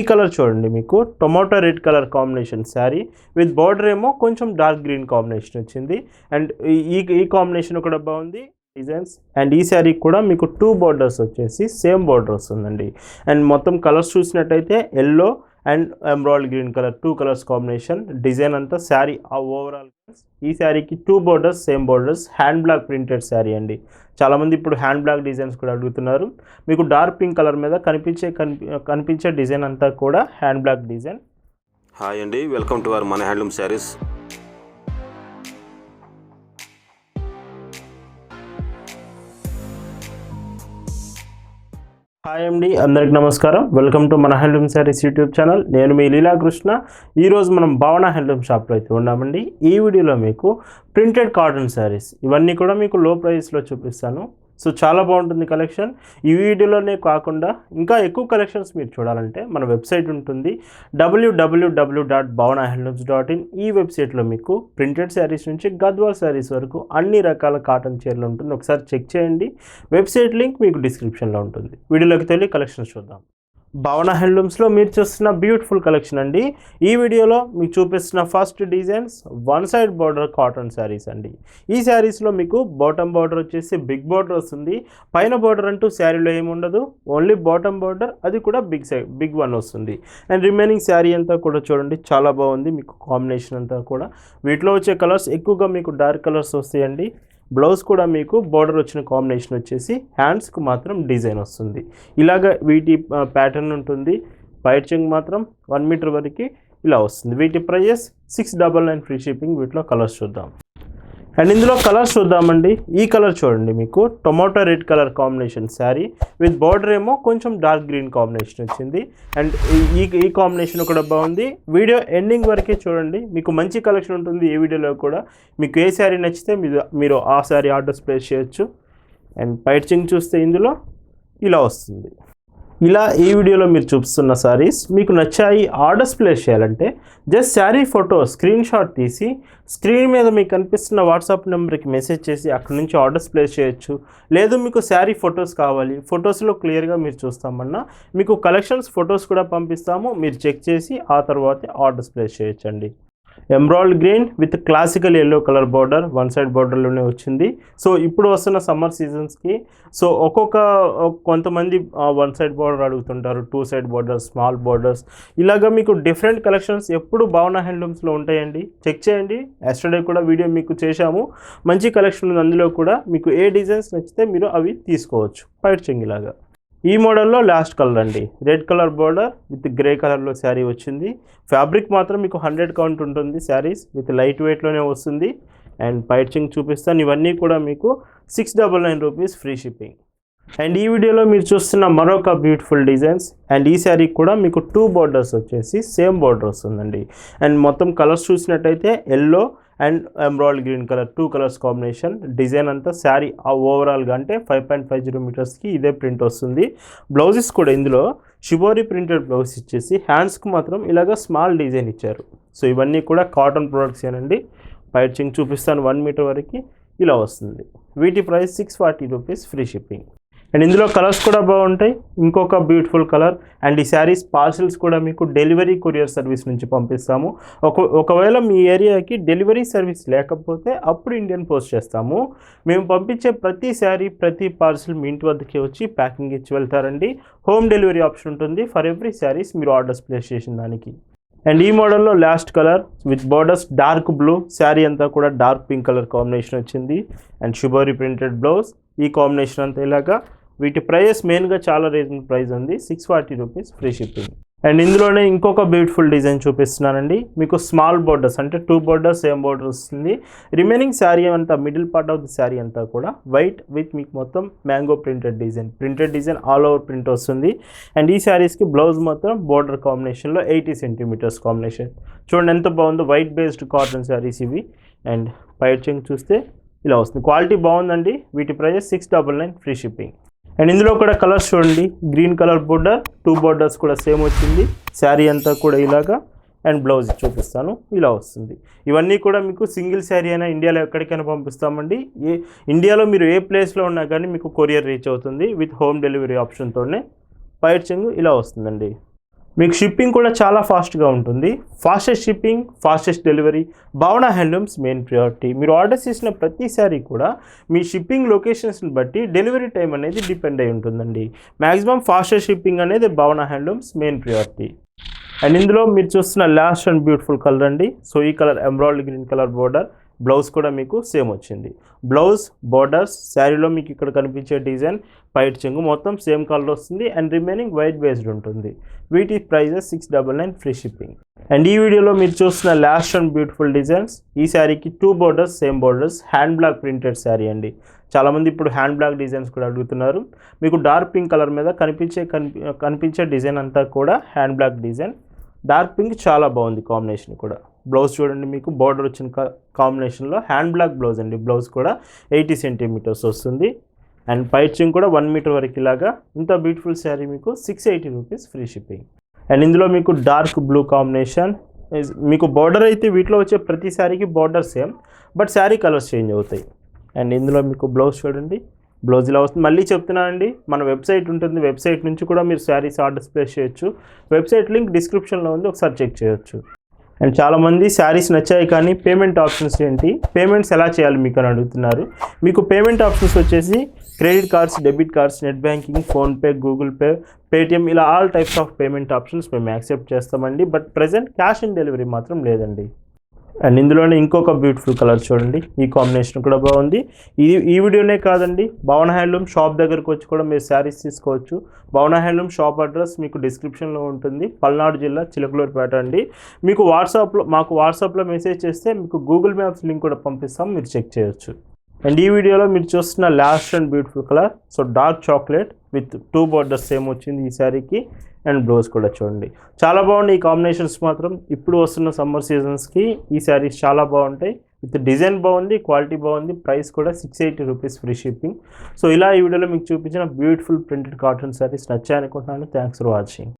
ఈ కలర్ చూడండి మీకు. Tomato red colour combination sari with border ఏమో కొంచెం డార్క్ గ్రీన్ కాంబినేషన్ వచ్చింది. అండ్ ఈ ఈ కాంబినేషన్ కూడా బాగుంది. డిజైన్స్ అండ్ ఈ శారీ కూడా మీకు టూ బార్డర్స్ వచ్చేసి సేమ్ బార్డర్ వస్తుందండి. అండ్ మొత్తం కలర్స్ చూసినట్టయితే yellow and emerald green colour two colours combination design అంతా శారీ ఆ ఓవరాల్ ఈ శారీకి two borders same borders hand block printed sari అండి. చాలామంది ఇప్పుడు హ్యాండ్ బ్లాక్ డిజైన్స్ కూడా అడుగుతున్నారు. మీకు డార్క్ పింక్ కలర్ మీద కనిపించే కనిపించే డిజైన్ అంతా కూడా హ్యాండ్ బ్లాక్ డిజైన్ హాయ్ అండి వెల్కమ్ టు అవర్ మన హ్యాండ్లూమ్ శారీస్ హాయ్ అండి అందరికి నమస్కారం. వెల్కమ్ టు మన హ్యాండ్లూమ్ శారీస్ యూట్యూబ్ ఛానల్ నేను మీ లీలాకృష్ణ ఈరోజు మనం భావన హ్యాండ్లూమ్ షాప్లో అయితే ఉన్నామండి ఈ వీడియోలో మీకు ప్రింటెడ్ కాటన్ శారీస్ ఇవన్నీ కూడా మీకు లో ప్రైస్లో చూపిస్తాను. సో చాలా బాగుంటుంది కలెక్షన్. ఈ వీడియోలోనే కాకుండా ఇంకా ఎక్కువ కలెక్షన్స్ మీరు చూడాలంటే మన వెబ్సైట్ ఉంటుంది. W W W dot Bhavana handlooms dot in. ఈ వెబ్సైట్లో మీకు ప్రింటెడ్ శారీస్ నుంచి గద్వాల్ శారీస్ వరకు అన్ని రకాల కాటన్ చీరలు ఉంటుంది. ఒకసారి చెక్ చేయండి. వెబ్సైట్ లింక్ మీకు డిస్క్రిప్షన్లో ఉంటుంది. వీడియోలోకి తొలి కలెక్షన్స్ చూద్దాం. భవన హ్యాండ్లూమ్స్లో మీరు చూస్తున్న బ్యూటిఫుల్ కలెక్షన్ అండి. ఈ వీడియోలో మీకు చూపిస్తున్న first designs one side border cotton saris అండి. ఈ శారీస్లో మీకు బాటమ్ బార్డర్ వచ్చేసి బిగ్ బార్డర్ వస్తుంది. పైన బార్డర్ అంటూ శారీలో ఏముండదు ఓన్లీ బాటమ్ బార్డర్ అది కూడా బిగ్ సైడ్ బిగ్ వన్ వస్తుంది. అండ్ రిమైనింగ్ శారీ అంతా కూడా చూడండి చాలా బాగుంది. మీకు కాంబినేషన్ అంతా కూడా. వీటిలో వచ్చే కలర్స్ ఎక్కువగా మీకు డార్క్ కలర్స్ వస్తాయండి. బ్లౌజ్ కూడా మీకు బార్డర్ వచ్చిన కాంబినేషన్ వచ్చేసి హ్యాండ్స్కి మాత్రం డిజైన్ వస్తుంది. ఇలాగ వీటి ప్యాటర్న్ ఉంటుంది. పైచింగ్ చెంగ్ మాత్రం వన్ మీటర్ వరకు ఇలా వస్తుంది. వీటి prices six double nine free shipping వీటిలో కలర్స్ చూద్దాం. అండ్ ఇందులో కలర్స్ చూద్దామండి. ఈ కలర్ చూడండి మీకు. Tomato red colour combination sari with border ఏమో కొంచెం డార్క్ గ్రీన్ కాంబినేషన్ వచ్చింది. అండ్ ఈ ఈ కాంబినేషన్ కూడా బాగుంది. వీడియో ఎండింగ్ వరకే చూడండి. మీకు మంచి కలెక్షన్ ఉంటుంది ఏ వీడియోలో కూడా. మీకు ఏ శారీ నచ్చితే మీరు మీరు ఆ శారీ ఆర్డర్స్ ప్లేస్ చేయొచ్చు. అండ్ పైచింగ్ చూస్తే ఇందులో ఇలా వస్తుంది. ఇలా ఈ వీడియోలో మీరు చూపిస్తున్న సారీస్ మీకు నచ్చాయి ఆర్డర్స్ ప్లేస్ చేయాలంటే just sari photo screen shot తీసి స్క్రీన్ మీద మీకు కనిపిస్తున్న వాట్సాప్ నెంబర్కి మెసేజ్ చేసి అక్కడ నుంచి ఆర్డర్స్ ప్లేస్ చేయొచ్చు. లేదు మీకు శారీ ఫొటోస్ కావాలి ఫొటోస్లో క్లియర్గా మీరు చూస్తామన్నా మీకు కలెక్షన్స్ ఫొటోస్ కూడా పంపిస్తాము మీరు చెక్ చేసి ఆ తర్వాత ఆర్డర్స్ ప్లేస్ చేయొచ్చండి. Emerald green with classical yellow colour border one side బార్డర్లోనే వచ్చింది. సో ఇప్పుడు వస్తున్న సమ్మర్ సీజన్స్కి సో ఒక్కొక్క కొంతమంది వన్ సైడ్ బార్డర్ అడుగుతుంటారు two side borders small borders ఇలాగ మీకు డిఫరెంట్ కలెక్షన్స్ ఎప్పుడు భావన హ్యాండ్లూమ్స్లో ఉంటాయండి? చెక్ చేయండి. ఎస్టర్డే కూడా వీడియో మీకు చేశాము. మంచి కలెక్షన్ ఉంది అందులో కూడా మీకు ఏ డిజైన్స్ నచ్చితే మీరు అవి తీసుకోవచ్చు. పైట్ చెంగిలాగా ఈ మోడల్లో లాస్ట్ కలర్ అండి. Red colour border with grey కలర్లో శారీ వచ్చింది. ఫ్యాబ్రిక్ మాత్రం మీకు హండ్రెడ్ కౌంట్ ఉంటుంది శారీస్ విత్ లైట్ వెయిట్లోనే వస్తుంది. అండ్ పైచింగ్ చూపిస్తాను. ఇవన్నీ కూడా మీకు six double nine rupees free shipping and ఈ వీడియోలో మీరు చూస్తున్న మరొక బ్యూటిఫుల్ డిజైన్స్ అండ్ ఈ శారీ కూడా మీకు టూ బార్డర్స్ వచ్చేసి సేమ్ బార్డర్ వస్తుందండి. అండ్ మొత్తం కలర్స్ చూసినట్టయితే yellow and emerald green colour two colours combination. Design అంతా శారీ ఆ ఓవరాల్గా అంటే ఫైవ్ పాయింట్ ఫైవ్ జీరో మీటర్స్కి ఇదే ప్రింట్ వస్తుంది. బ్లౌజెస్ కూడా ఇందులో షిబోరి ప్రింటెడ్ బ్లౌజ్ ఇచ్చేసి హ్యాండ్స్కి మాత్రం ఇలాగ స్మాల్ డిజైన్ ఇచ్చారు. సో ఇవన్నీ కూడా కాటన్ ప్రొడక్ట్స్ ఏనండి. పైచింగ్ చూపిస్తాను వన్ మీటర్ వరకు ఇలా వస్తుంది. వీటి price six forty rupees free shipping and ఇందులో కలర్స్ కూడా బాగుంటాయి. ఇంకొక బ్యూటిఫుల్ కలర్ అండ్ ఈ శారీస్ పార్సిల్స్ కూడా మీకు డెలివరీ కొరియర్ సర్వీస్ నుంచి పంపిస్తాము. ఒక ఒకవేళ మీ ఏరియాకి డెలివరీ సర్వీస్ లేకపోతే అప్పుడు ఇండియన్ పోస్ట్ చేస్తాము. మేము పంపించే ప్రతి శారీ ప్రతి పార్సిల్ మీ ఇంటి వద్దకి వచ్చి ప్యాకింగ్ ఇచ్చి వెళ్తారండి. హోమ్ డెలివరీ ఆప్షన్ ఉంటుంది. ఫర్ ఎవ్రీ శారీస్ మీరు ఆర్డర్స్ ప్లేస్ చేసిన దానికి. అండ్ ఈ మోడల్లో last colour with borders dark blue sari అంతా కూడా డార్క్ పింక్ కలర్ కాంబినేషన్ వచ్చింది. అండ్ షుబోరీ ప్రింటెడ్ బ్లౌజ్ ఈ కాంబినేషన్ అంతా ఇలాగా వీటి ప్రైస్ మెయిన్గా చాలా రీజనబుల్ ప్రైస్ ఉంది. Six forty rupees free shipping and ఇందులోనే ఇంకొక బ్యూటిఫుల్ డిజైన్ చూపిస్తున్నానండి. మీకు స్మాల్ బోర్డర్స్ అంటే టూ బోర్డర్స్ సేమ్ బోర్డర్ వస్తుంది రిమైనింగ్ శారీ అంతా middle part of the sari అంతా కూడా వైట్ విత్ మీకు మొత్తం mango printed design printed design all over print వస్తుంది. అండ్ ఈ శారీస్కి బ్లౌజ్ మాత్రం బోర్డర్ కాంబినేషన్లో ఎయిటీ సెంటీమీటర్స్ కాంబినేషన్ చూడండి ఎంత బాగుందో వైట్ బేస్డ్ కాటన్ శారీస్ ఇవి. అండ్ పైచింగ్ చూస్తే ఇలా వస్తుంది. క్వాలిటీ బాగుందండి. వీటి prices six double nine free shipping and ఇందులో కూడా కలర్స్ చూడండి. Green colour border two borders కూడా సేమ్ వచ్చింది. శారీ అంతా కూడా ఇలాగా. అండ్ బ్లౌజ్ చూపిస్తాను. ఇలా వస్తుంది. ఇవన్నీ కూడా మీకు సింగిల్ శారీ అయినా ఇండియాలో ఎక్కడికైనా పంపిస్తామండి. ఏ ఇండియాలో మీరు ఏ ప్లేస్లో ఉన్నా కానీ మీకు కొరియర్ రీచ్ అవుతుంది. విత్ హోమ్ డెలివరీ ఆప్షన్తోనే పైర్చింగ్ ఇలా వస్తుందండి. మీకు షిప్పింగ్ కూడా చాలా ఫాస్ట్గా ఉంటుంది. Fastest shipping fastest delivery Bhavana handlooms main priority మీరు ఆర్డర్ చేసిన ప్రతిసారి కూడా మీ షిప్పింగ్ లొకేషన్స్ని బట్టి డెలివరీ టైం అనేది డిపెండ్ అయి ఉంటుందండి. మ్యాక్సిమం ఫాస్టెస్ట్ షిప్పింగ్ అనేది భావన హ్యాండ్లూమ్స్ మెయిన్ ప్రియారిటీ అండ్ ఇందులో మీరు చూస్తున్న లాస్ట్ అండ్ బ్యూటిఫుల్ కలర్ అండి. సో ఈ colour emerald green colour border blouse కూడా మీకు సేమ్ వచ్చింది. బ్లౌజ్ బోర్డర్స్ శారీలో మీకు ఇక్కడ కనిపించే డిజైన్ పైట్ చెంగు మొత్తం సేమ్ కలర్ వస్తుంది అండ్ రిమైనింగ్ వైట్ బేస్డ్ ఉంటుంది. వీటి prices six double nine free shipping. And ఈ వీడియోలో మీరు చూస్తున్న లాస్ట్ అండ్ బ్యూటిఫుల్ డిజైన్స్ ఈ శారీకి two borders same borders hand block printed sari అండి. చాలామంది ఇప్పుడు హ్యాండ్ బ్లాక్ డిజైన్స్ కూడా అడుగుతున్నారు. మీకు డార్క్ పింక్ కలర్ మీద కనిపించే కనిపించే డిజైన్ అంతా కూడా hand block design. Dark pink చాలా బాగుంది కాంబినేషన్ కూడా. బ్లౌజ్ చూడండి మీకు బార్డర్ వచ్చిన కాంబినేషన్లో హ్యాండ్ బ్లాక్ బ్లౌజ్ అండి. బ్లౌజ్ కూడా ఎయిటీ సెంటీమీటర్స్ వస్తుంది. అండ్ పైచింగ్ కూడా వన్ మీటర్ వరకు ఇలాగా. ఇంత బ్యూటిఫుల్ శారీ మీకు six eighty rupees free shipping and ఇందులో మీకు డార్క్ బ్లూ కాంబినేషన్ మీకు బార్డర్ అయితే వీటిలో వచ్చే ప్రతి శారీకి border same but sari colours change అవుతాయి. అండ్ ఇందులో మీకు బ్లౌజ్ చూడండి. బ్లౌజ్ ఇలా వస్తుంది. మళ్ళీ చెప్తున్నానండి మన వెబ్సైట్ ఉంటుంది. వెబ్సైట్ నుంచి కూడా మీరు శారీస్ ఆర్డర్స్ ప్లేస్ చేయొచ్చు. వెబ్సైట్ లింక్ డిస్క్రిప్షన్లో ఉంది. ఒకసారి చెక్ చేయొచ్చు. అండ్ చాలామంది శారీస్ నచ్చాయి కానీ పేమెంట్ ఆప్షన్స్ ఏంటి? పేమెంట్స్ ఎలా చేయాలి మీకు అని అడుగుతున్నారు. మీకు పేమెంట్ ఆప్షన్స్ వచ్చేసి credit cards debit cards net banking PhonePe Google Pay Paytm ఇలా all types of payment options మేము యాక్సెప్ట్ చేస్తామండి. But present cash on delivery మాత్రం లేదండి. అండ్ ఇందులోనే ఇంకొక బ్యూటిఫుల్ కలర్ చూడండి. ఈ కాంబినేషన్ కూడా బాగుంది. ఇది ఈ వీడియోనే కాదండి భవన హ్యాండ్లూమ్ షాప్ దగ్గరకు వచ్చి కూడా మీరు శారీస్ తీసుకోవచ్చు. భవన హ్యాండ్లూమ్ షాప్ అడ్రస్ మీకు డిస్క్రిప్షన్లో ఉంటుంది. పల్నాడు జిల్లా చిలకలూరుపేట అండి. మీకు వాట్సాప్లో మాకు వాట్సాప్లో మెసేజ్ చేస్తే మీకు గూగుల్ మ్యాప్స్ లింక్ కూడా పంపిస్తాం మీరు చెక్ చేయొచ్చు. అండ్ ఈ వీడియోలో మీరు చూస్తున్న last and beautiful colour so dark chocolate with two borders same వచ్చింది ఈ శారీకి. అండ్ బ్లౌజ్ కూడా చూడండి. చాలా బాగుంది ఈ కాంబినేషన్స్ మాత్రం. ఇప్పుడు వస్తున్న సమ్మర్ సీజన్స్కి ఈ శారీస్ చాలా బాగుంటాయి. విత్ డిజైన్ బాగుంది క్వాలిటీ బాగుంది ప్రైస్ కూడా six eighty rupees free shipping so ఇలా ఈ వీడియోలో మీకు చూపించిన beautiful printed cotton saris నచ్చాయనుకుంటున్నాను. Thanks for watching